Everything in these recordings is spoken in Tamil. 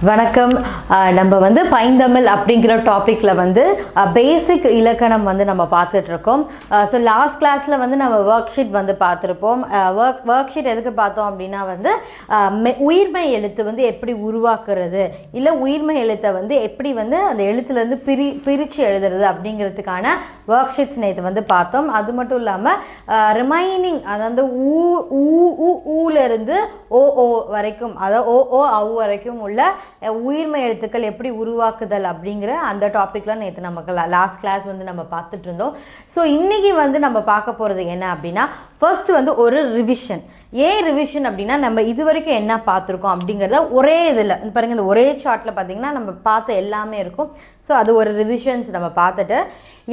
வணக்கம். நம்ம வந்து பைந்தமிழ் அப்படிங்கிற டாப்பிக்கில் வந்து பேசிக் இலக்கணம் வந்து நம்ம பார்த்துட்ருக்கோம். ஸோ லாஸ்ட் கிளாஸில் வந்து நம்ம ஒர்க் ஷீட் வந்து பார்த்துருப்போம். ஒர்க் ஒர்க் ஷீட் எதுக்கு பார்த்தோம் அப்படின்னா வந்து மெ- உயிர்மை எழுத்து வந்து எப்படி உருவாக்குறது? இல்லை உயிர்மை எழுத்தை வந்து எப்படி வந்து அந்த எழுத்துலேருந்து பிரி பிரித்து எழுதுறது அப்படிங்கிறதுக்கான ஒர்க் ஷீட்ஸ் நேற்று வந்து பார்த்தோம். அது மட்டும் இல்லாமல் ரிமைனிங் அதாவது ஊ ஊ ஊ ஊலேருந்து ஓ ஓ வரைக்கும் அதாவது ஓ ஓ அவு வரைக்கும் உள்ள உயிர்மை எழுத்துக்கள் எப்படி உருவாக்குதல் அப்படிங்கிற அந்த டாப்பிக்லாம் நேற்று நமக்கு லாஸ்ட் கிளாஸ் வந்து நம்ம பார்த்துட்டு இருந்தோம். ஸோ இன்றைக்கி வந்து நம்ம பார்க்க போகிறது என்ன அப்படின்னா ஃபர்ஸ்ட் வந்து ஒரு ரிவிஷன் ஏன் ரிவிஷன் அப்படின்னா நம்ம இது வரைக்கும் என்ன பார்த்துருக்கோம் அப்படிங்கிறத ஒரே இதில் பாருங்க இந்த ஒரே சார்ட்டில் பார்த்தீங்கன்னா நம்ம பார்த்த எல்லாமே இருக்கும். ஸோ அது ஒரு ரிவிஷன்ஸ் நம்ம பார்த்துட்டு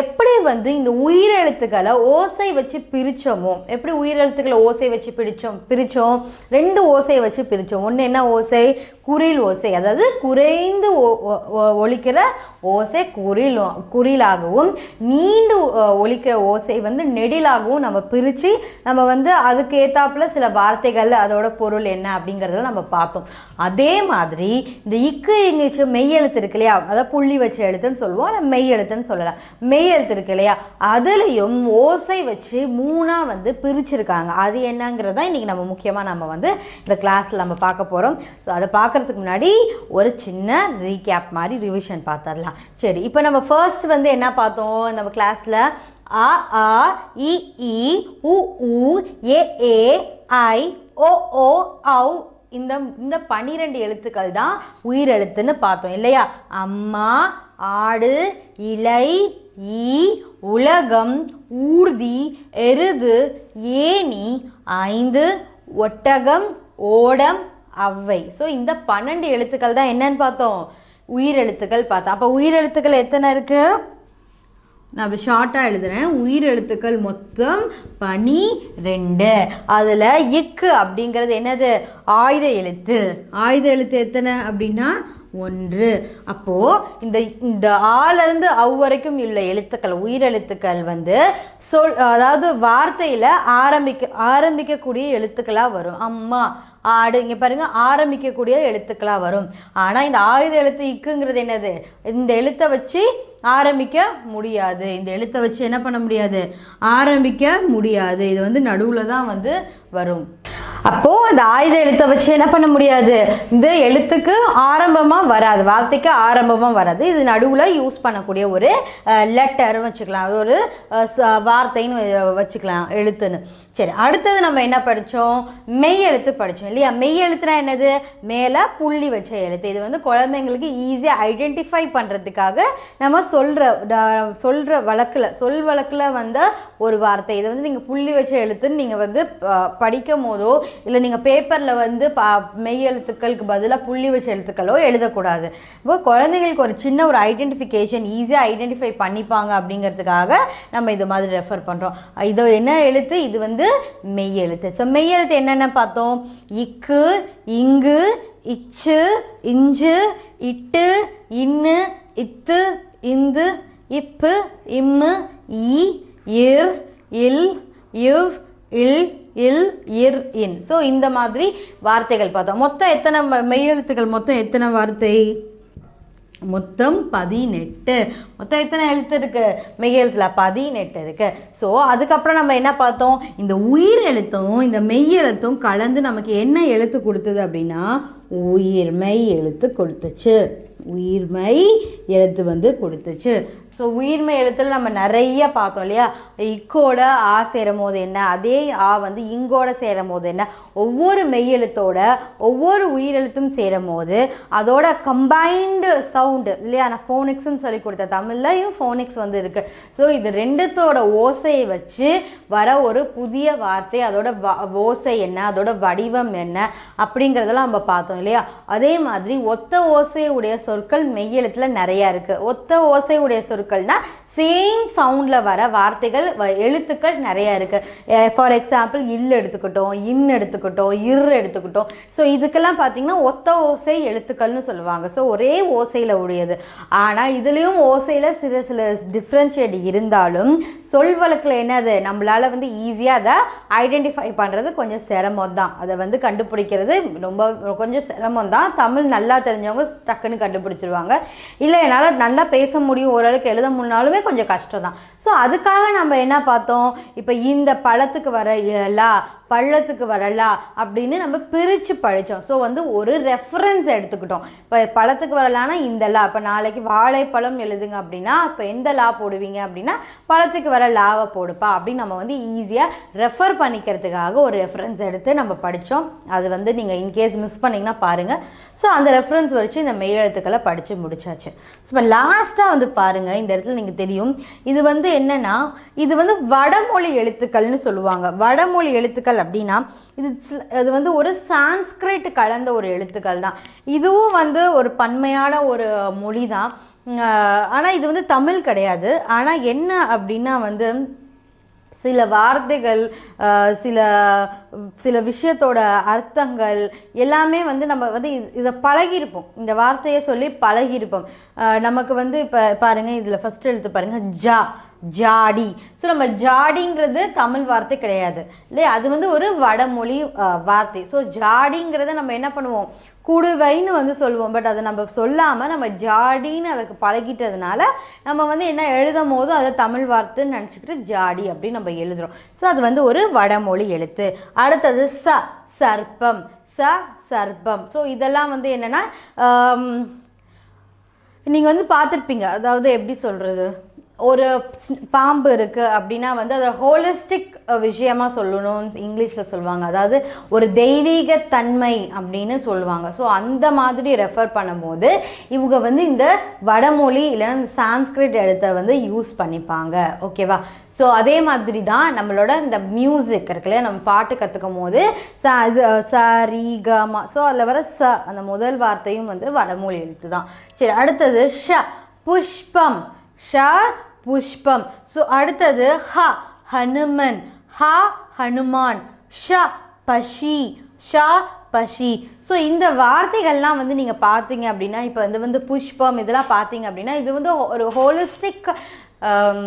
எப்படி வந்து இந்த உயிரெழுத்துக்களை ஓசை வச்சு பிரித்தோமோ எப்படி உயிரெழுத்துக்களை ஓசை வச்சு பிடிச்சோம் பிரித்தோம் ரெண்டு ஓசையை வச்சு பிரித்தோம் ஒன்று என்ன ஓசை? குறில் ஓசை. அதாவது குறைந்து ஒழிக்கிற ஓசை குரில் குரிலாகவும் குறிலாகவும் நீண்டு ஒழிக்கிற ஓசை வந்து நெடிலாகவும் நம்ம பிரித்து நம்ம வந்து அதுக்கு ஏத்தாப்புல சில வார்த்தைகள் அதோட பொருள் என்ன அப்படிங்கிறத நம்ம பார்த்தோம். அதே மாதிரி இந்த இக்கு இங்கிச்சு மெய் எழுத்து இருக்கு இல்லையா? அதாவது புள்ளி வச்ச எழுத்துன்னு சொல்லுவோம் இல்லை மெய் எழுத்துன்னு சொல்லலாம். மெய் எழுத்து இருக்கு இல்லையா? அதுலேயும் ஓசை வச்சு மூணாக வந்து பிரிச்சிருக்காங்க. அது என்னங்கிறதான் இன்றைக்கி நம்ம முக்கியமாக நம்ம வந்து இந்த கிளாஸில் நம்ம பார்க்க போகிறோம் ஸோ அதை பார்க்குறதுக்கு முன்னாடி ஒரு சின்ன ரீகேப் மாதிரி ரிவிஷன் பார்த்துடலாம் சரி இப்போ நம்ம ஃபர்ஸ்ட் வந்து என்ன பார்த்தோம்? நம்ம கிளாஸில் அ ஆ இ இ உ உ ஏ ஏ ஐ ஓ ஓ ஔ இந்த இந்த பன்னிரெண்டு எழுத்துக்கள் தான் உயிர் எழுத்துன்னு பார்த்தோம் இல்லையா? அம்மா ஆடு இலை ஈ உலகம் ஊர்தி எருது ஏணி ஐந்து ஒட்டகம் ஓடம் அவ்வை ஸோ இந்த பன்னெண்டு எழுத்துக்கள் தான் என்னன்னு பார்த்தோம். உயிரெழுத்துக்கள் பார்த்தோம். அப்போ உயிரெழுத்துக்கள் எத்தனை இருக்குது நான் ஷார்ட்டாக எழுதுறேன். உயிர் எழுத்துக்கள் மொத்தம் பனி ரெண்டு அதில் இக்கு அப்படிங்கிறது என்னது? ஆயுத எழுத்து. ஆயுத எழுத்து எத்தனை அப்படின்னா ஒன்று. அப்போது இந்த இந்த ஆலேருந்து அவ் வரைக்கும் உள்ள எழுத்துக்கள் உயிரெழுத்துக்கள் வந்து சொல் அதாவது வார்த்தையில் ஆரம்பிக்க ஆரம்பிக்கக்கூடிய எழுத்துக்களாக வரும். அம்மா ஆடு இங்கே பாருங்க ஆரம்பிக்கக்கூடிய எழுத்துக்களாக வரும். ஆனால் இந்த ஆயுத எழுத்து இக்குங்கிறது என்னது? இந்த எழுத்தை வச்சு ஆரம்பிக்க முடியாது. இந்த எழுத்தை வச்சு என்ன பண்ண முடியாது? ஆரம்பிக்க முடியாது. இது வந்து நடுவில் தான் வந்து வரும். அப்போது அந்த ஆயுத எழுத்தை வச்சு என்ன பண்ண முடியாது? இந்த எழுத்துக்கு ஆரம்பமாக வராது. வார்த்தைக்கு ஆரம்பமாக வராது. இது நடுவில் யூஸ் பண்ணக்கூடிய ஒரு லெட்டர்னு வச்சுக்கலாம். அது ஒரு வார்த்தைன்னு வ- வச்சுக்கலாம் எழுத்துன்னு. சரி அடுத்தது நம்ம என்ன படித்தோம் மெய் எழுத்து படித்தோம் இல்லையா? மெய் எழுத்துனா என்னது? மேலே புள்ளி வச்ச எழுத்து. இது வந்து குழந்தைங்களுக்கு ஈஸியாக ஐடென்டிஃபை பண்ணுறதுக்காக நம்ம சொல்கிற சொல்கிற வழக்கில் சொல் வழக்கில் வந்த ஒரு வார்த்தை. இதை வந்து நீங்கள் புள்ளி வச்ச எழுத்துன்னு நீங்கள் வந்து ப- படிக்கும் போதோ இல்லை நீங்கள் பேப்பரில் வந்து பா மெய் எழுத்துக்களுக்கு பதிலாக புள்ளி வச்ச எழுத்துக்களோ எழுதக்கூடாது. இப்போ குழந்தைங்களுக்கு ஒரு சின்ன ஒரு ஐடென்டிஃபிகேஷன் ஈஸியாக ஐடென்டிஃபை பண்ணிப்பாங்க அப்படிங்கிறதுக்காக நம்ம இது மாதிரி ரெஃபர் பண்ணுறோம் இது என்ன எழுத்து? இது வந்து மெய் எழுத்து. ஸோ மெய் எழுத்து என்னென்ன பார்த்தோம்? இக்கு இங்கு இச்சு இஞ்சு இட்டு இன்னு இத்து இந்து இப்பு இம்மு இ இர் இல் இவ் இல் இல் இர் இன். ஸோ இந்த மாதிரி வார்த்தைகள் பார்த்தோம். மொத்தம் எத்தனை ம- மெய்யெழுத்துக்கள் மொத்தம் எத்தனை வார்த்தை? மொத்தம் பதினெட்டு. மொத்தம் எத்தனை எழுத்து இருக்கு? மெய்யெழுத்தில் பதினெட்டு இருக்குது ஸோ அதுக்கப்புறம் நம்ம என்ன பார்த்தோம்? இந்த உயிர் எழுத்தும் இந்த மெய் எழுத்தும் கலந்து நமக்கு என்ன எழுத்து கொடுத்தது அப்படின்னா உயிர்மை எழுத்து கொடுத்துச்சு. உயிர்மை எழுத்து வந்து கொடுத்துச்சு. ஸோ உயிர்மை எழுத்துல நம்ம நிறைய பார்த்தோம் இல்லையா? இக்கோட ஆ சேரும் போது என்ன? அதே ஆ வந்து இங்கோட சேரும் போது என்ன? ஒவ்வொரு மெய்யெழுத்தோட ஒவ்வொரு உயிரெழுத்தும் சேரும் போது அதோட கம்பைன்டு சவுண்டு இல்லையா? நான் ஃபோனிக்ஸ்ன்னு சொல்லி கொடுத்த தமிழ்லையும் ஃபோனிக்ஸ் வந்து இருக்கு. ஸோ இது ரெண்டுத்தோட ஓசையை வச்சு வர ஒரு புதிய வார்த்தை அதோட வ- ஓசை என்ன? அதோட வடிவம் என்ன? அப்படிங்கிறதெல்லாம் நம்ம பார்த்தோம் இல்லையா? அதே மாதிரி ஒத்த ஓசையுடைய சொற்கள் மெய்யெழுத்தில் நிறையா இருக்குது ஒத்த ஓசையுடைய சொற்கள் சொற்கள்னால் சேம் சவுண்டில் வர வார்த்தைகள் வ- எழுத்துக்கள் நிறைய இருக்குது ஃபார் எக்ஸாம்பிள் இல் எடுத்துக்கிட்டோம் இன் எடுத்துக்கிட்டோம் இர் எடுத்துக்கிட்டோம். ஸோ இதுக்கெல்லாம் பார்த்தீங்கன்னா ஒத்த ஓசை எழுத்துக்கள்னு சொல்லுவாங்க. ஸோ ஒரே ஓசையில் உடையது. ஆனால் இதுலேயும் ஓசையில் சில சில டிஃப்ரென்ஷியேட் இருந்தாலும் சொல் வழக்கில் என்னது? நம்மளால் வந்து ஈஸியாக அதை ஐடென்டிஃபை பண்ணுறது கொஞ்சம் சிரமம் தான். அதை வந்து கண்டுபிடிக்கிறது ரொம்ப கொஞ்சம் சிரமம் தான். தமிழ் நல்லா தெரிஞ்சவங்க டக்குன்னு கண்டுபிடிச்சிருவாங்க. இல்லை என்னால் நல்லா பேச முடியும் ஓரளவுக்கு எழுத முன்னாலுமே கொஞ்சம் கஷ்டம் தான் ஸோ அதுக்காக நம்ம என்ன பார்த்தோம்? இப்போ இந்த பழத்துக்கு வர லா பள்ளத்துக்கு வரலா அப்படின்னு நம்ம பிரித்து படித்தோம் ஸோ வந்து ஒரு ரெஃபரன்ஸ் எடுத்துக்கிட்டோம். இப்போ பழத்துக்கு வரலான்னா இந்த லா இப்போ நாளைக்கு வாழைப்பழம் எழுதுங்க அப்படின்னா இப்போ எந்த லா போடுவீங்க அப்படின்னா பழத்துக்கு வர லாவை போடுப்பா அப்படின்னு நம்ம வந்து ஈஸியாக ரெஃபர் பண்ணிக்கிறதுக்காக ஒரு ரெஃபரன்ஸ் எடுத்து நம்ம படித்தோம் அது வந்து நீங்கள் இன்கேஸ் மிஸ் பண்ணிங்கன்னா பாருங்கள் ஸோ அந்த ரெஃபரன்ஸ் வச்சு இந்த மெய் எழுத்துக்களை படித்து முடிச்சாச்சு. ஸோ இப்போ லாஸ்ட்டாக வந்து பாருங்கள் இந்த இடத்துல நீங்கள் தெரியும். இது வந்து என்னென்னா இது வந்து வடமொழி எழுத்துக்கள்னு சொல்லுவாங்க. வடமொழி எழுத்துக்கள் அப்படின்னா இது அது வந்து ஒரு சான்ஸ்கிரிட் கலந்த ஒரு எழுத்துக்கள் தான். இதுவும் வந்து ஒரு பன்மையான ஒரு மொழி தான். ஆனால் இது வந்து தமிழ் கிடையாது. ஆனால் என்ன அப்படின்னா வந்து சில வார்த்தைகள் சில சில விஷயத்தோட அர்த்தங்கள் எல்லாமே வந்து நம்ம வந்து இதை பழகியிருப்போம். இந்த வார்த்தையை சொல்லி பழகியிருப்போம். நமக்கு வந்து இப்போ பாருங்கள் இதில் ஃபஸ்ட் எழுத்து பாருங்கள் ஜா. ஜாடி. ஸோ நம்ம ஜாடிங்கிறது தமிழ் வார்த்தை கிடையாது. இல்லையா? அது வந்து ஒரு வடமொழி வார்த்தை. ஸோ ஜாடிங்கிறத நம்ம என்ன பண்ணுவோம்? குடுவைன்னு வந்து சொல்லுவோம். பட் அதை நம்ம சொல்லாமல் நம்ம ஜாடின்னு அதுக்கு பழகிட்டதுனால நம்ம வந்து என்ன எழுதும் போதும் அதை தமிழ் வார்த்தைன்னு நினச்சிக்கிட்டு ஜாடி அப்படின்னு நம்ம எழுதுகிறோம் ஸோ அது வந்து ஒரு வடமொழி எழுத்து. அடுத்தது ச சர்ப்பம். ச சர்ப்பம். ஸோ இதெல்லாம் வந்து என்னென்னா நீங்கள் வந்து பார்த்துருப்பீங்க. அதாவது எப்படி சொல்கிறது ஒரு பாம்பு இருக்குது அப்படின்னா வந்து அதை ஹோலிஸ்டிக் விஷயமாக சொல்லணும். இங்கிலீஷில் சொல்லுவாங்க. அதாவது ஒரு தெய்வீக தன்மை அப்படின்னு சொல்லுவாங்க. ஸோ அந்த மாதிரி ரெஃபர் பண்ணும்போது இவங்க வந்து இந்த வடமொழி இல்லைன்னா இந்த சான்ஸ்கிரிட் எழுத்த வந்து யூஸ் பண்ணிப்பாங்க. ஓகேவா ஸோ அதே மாதிரி தான் நம்மளோட இந்த மியூசிக் இருக்குல்லையா நம்ம பாட்டு கற்றுக்கும் போது ச இது ச ரீகமா ஸோ அதில் வர ச அந்த முதல் வார்த்தையும் வந்து வடமொழி எழுத்து தான். சரி அடுத்தது ஷ புஷ்பம். ஷ புஷ்பம். ஸோ அடுத்தது ஹ ஹனுமன். ஹ ஹனுமான். ஷ பஷி. ஷ பஷி. ஸோ இந்த வார்த்தைகள்லாம் வந்து நீங்கள் பார்த்தீங்க அப்படின்னா இப்போ வந்து வந்து புஷ்பம் இதெல்லாம் பார்த்தீங்க அப்படின்னா இது வந்து ஒரு ஹோலிஸ்டிக் Um,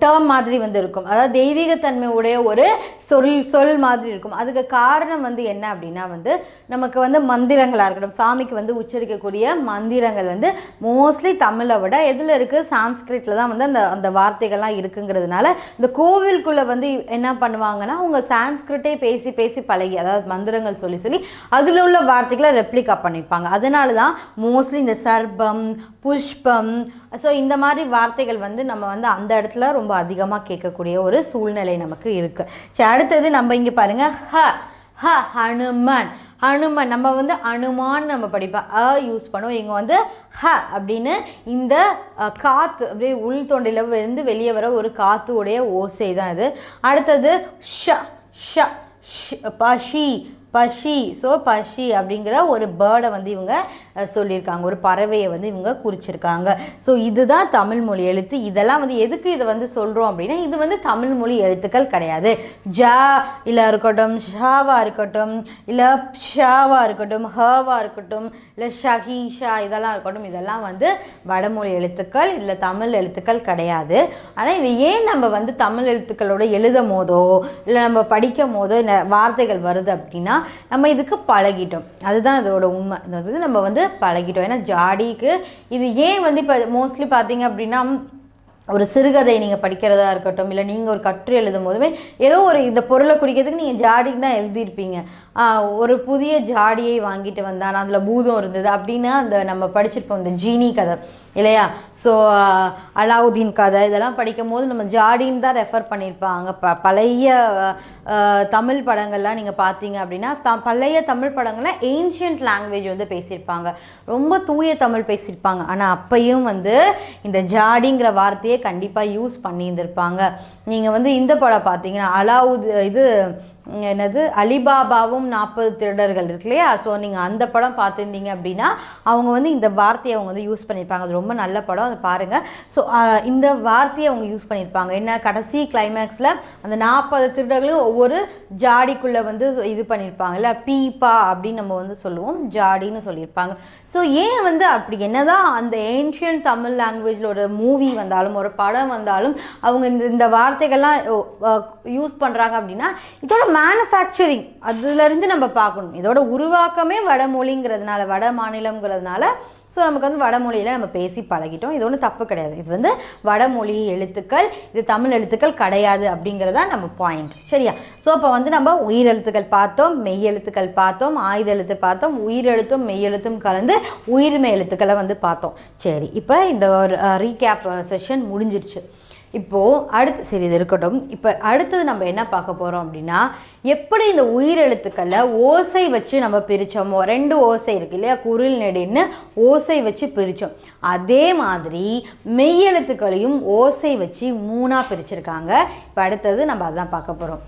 டேர்ம் மாதிரி வந்து இருக்கும். அதாவது தெய்வீகத்தன்மை உடைய ஒரு சொல் சொல் மாதிரி இருக்கும். அதுக்கு காரணம் வந்து என்ன அப்படின்னா வந்து நமக்கு வந்து மந்திரங்களாக இருக்கட்டும் சாமிக்கு வந்து உச்சரிக்கக்கூடிய மந்திரங்கள் வந்து மோஸ்ட்லி தமிழை விட எதில் இருக்குது சான்ஸ்கிரிட்டில் தான் வந்து அந்த அந்த வார்த்தைகள்லாம் இருக்குங்கிறதுனால இந்த கோவிலுக்குள்ளே வந்து என்ன பண்ணுவாங்கன்னா அவங்க சான்ஸ்கிரிட்டே பேசி பேசி பழகி அதாவது மந்திரங்கள் சொல்லி சொல்லி அதில் உள்ள வார்த்தைகளை ரெப்ளிகா பண்ணிப்பாங்க. அதனால தான் மோஸ்ட்லி இந்த சர்பம் புஷ்பம் ஸோ இந்த மாதிரி வார்த்தைகள் வந்து நம்ம வந்து அந்த இடத்துல ரொம்ப அதிகமாக கேட்கக்கூடிய ஒரு சூழ்நிலை நமக்கு இருக்குது சரி அடுத்தது நம்ம இங்கே பாருங்கள் ஹ ஹ ஹனுமன். ஹனுமன் நம்ம வந்து அனுமான் நம்ம படிப்போம். அ யூஸ் பண்ணுவோம். இங்கே வந்து ஹ அப்படின்னு இந்த காற்று காத்து அப்படியே உள் தொண்டையில் இருந்து வெளியே வர ஒரு காற்று உடைய ஓசை தான் இது. அடுத்தது ஷ ஷ ஷ் பஷி பஷி ஸோ பஷி அப்படிங்கிற ஒரு பேர்டை வந்து இவங்க சொல்லியிருக்காங்க. ஒரு பறவையை வந்து இவங்க குறிச்சிருக்காங்க. ஸோ இதுதான் தமிழ் மொழி எழுத்து. இதெல்லாம் வந்து எதுக்கு இதை வந்து சொல்கிறோம் அப்படின்னா இது வந்து தமிழ் மொழி எழுத்துக்கள் கிடையாது. ஜா இல்லை இருக்கட்டும் ஷாவாக இருக்கட்டும் இல்லை ஷாவாக இருக்கட்டும் ஹவா இருக்கட்டும் இல்லை ஷஹி ஷா இதெல்லாம் இருக்கட்டும் இதெல்லாம் வந்து வடமொழி எழுத்துக்கள் இல்லை தமிழ் எழுத்துக்கள் கிடையாது. ஆனால் இது ஏன் நம்ம வந்து தமிழ் எழுத்துக்களோட எழுதும் போதோ இல்லை நம்ம படிக்கும் போதோ இந்த வார்த்தைகள் வருது அப்படின்னா நம்ம இதுக்கு பழகிட்டோம். அதுதான் இதோட உண்மை. இது வந்து நம்ம வந்து பழகிட்டோம். ஏன்னா ஜாடிக்கு இது ஏன் வந்து இப்போ மோஸ்ட்லி பார்த்தீங்க அப்படின்னா ஒரு சிறுகதை நீங்கள் படிக்கிறதா இருக்கட்டும் இல்லை நீங்கள் ஒரு கட்டுரை எழுதும் போதுமே ஏதோ ஒரு இந்த பொருளை குறிக்கிறதுக்கு நீங்கள் ஜாடிக்கு தான் எழுதியிருப்பீங்க. ஒரு புதிய ஜாடியை வாங்கிட்டு வந்தான். அதில் பூதம் இருந்தது அப்படின்னா அந்த நம்ம படிச்சிருப்போம் இந்த ஜீனி கதை இல்லையா? ஸோ அலாவுதீன் கதை இதெல்லாம் படிக்கும் போது நம்ம ஜாடின்னு தான் ரெஃபர் பண்ணியிருப்பாங்க. ப பழைய தமிழ் படங்கள்லாம் நீங்கள் பார்த்தீங்க அப்படின்னா த பழைய தமிழ் படங்கள்லாம் ஏன்ஷியன்ட் லாங்குவேஜ் வந்து பேசியிருப்பாங்க. ரொம்ப தூய தமிழ் பேசியிருப்பாங்க. ஆனால் அப்பையும் வந்து இந்த ஜாடிங்கிற வார்த்தையை கண்டிப்பாக யூஸ் பண்ணியிருந்திருப்பாங்க. நீங்கள் வந்து இந்த படம் பார்த்தீங்கன்னா அலாவுது இது என்னது? அலிபாபாவும் நாற்பது திருடர்கள் இருக்கு இல்லையா? ஸோ நீங்கள் அந்த படம் பார்த்துருந்தீங்க அப்படின்னா அவங்க வந்து இந்த வார்த்தையை அவங்க வந்து யூஸ் பண்ணியிருப்பாங்க. அது ரொம்ப நல்ல படம். அதை பாருங்கள் ஸோ இந்த வார்த்தையை அவங்க யூஸ் பண்ணியிருப்பாங்க. என்ன? கடைசி கிளைமேக்ஸில் அந்த நாற்பது திருடர்களும் ஒவ்வொரு ஜாடிக்குள்ளே வந்து இது பண்ணியிருப்பாங்கல்ல பீப்பா அப்படின்னு நம்ம வந்து சொல்லுவோம். ஜாடின்னு சொல்லியிருப்பாங்க. ஸோ ஏன் வந்து அப்படி? என்னதான் அந்த ஏன்ஷியன் தமிழ் லாங்குவேஜில் ஒரு மூவி வந்தாலும் ஒரு படம் வந்தாலும் அவங்க இந்த இந்த வார்த்தைகள்லாம் யூஸ் பண்ணுறாங்க அப்படின்னா இதோட மேனுஃபேக்சரிங் அதுலேருந்து நம்ம பார்க்கணும். இதோட உருவாக்கமே வடமொழிங்கிறதுனால வட மாநிலங்கிறதுனால ஸோ நமக்கு வந்து வடமொழியில் நம்ம பேசி பழகிட்டோம். இது ஒன்றும் தப்பு கிடையாது. இது வந்து வடமொழி எழுத்துக்கள் இது தமிழ் எழுத்துக்கள் கிடையாது அப்படிங்கிறதா நம்ம பாயிண்ட் சரியா? ஸோ இப்போ வந்து நம்ம உயிரெழுத்துக்கள் பார்த்தோம் மெய் எழுத்துக்கள் பார்த்தோம் ஆயுத எழுத்து பார்த்தோம் உயிரெழுத்தும் மெய்யெழுத்தும் கலந்து உயிர்மெய் எழுத்துக்களை வந்து பார்த்தோம். சரி இப்போ இந்த ஒரு ரீகேப் செஷன் முடிஞ்சிருச்சு. இப்போது அடுத்து சரி இது இருக்கட்டும். இப்போ அடுத்தது நம்ம என்ன பார்க்க போகிறோம் அப்படின்னா எப்படி இந்த உயிரெழுத்துக்களை ஓசை வச்சு நம்ம பிரித்தோமோ ரெண்டு ஓசை இருக்கு இல்லையா? குரில் நெடின்னு ஓசை வச்சு பிரித்தோம் அதே மாதிரி மெய்யெழுத்துக்களையும் ஓசை வச்சு மூணாக பிரிச்சிருக்காங்க. இப்போ அடுத்தது நம்ம அதான் பார்க்க போகிறோம்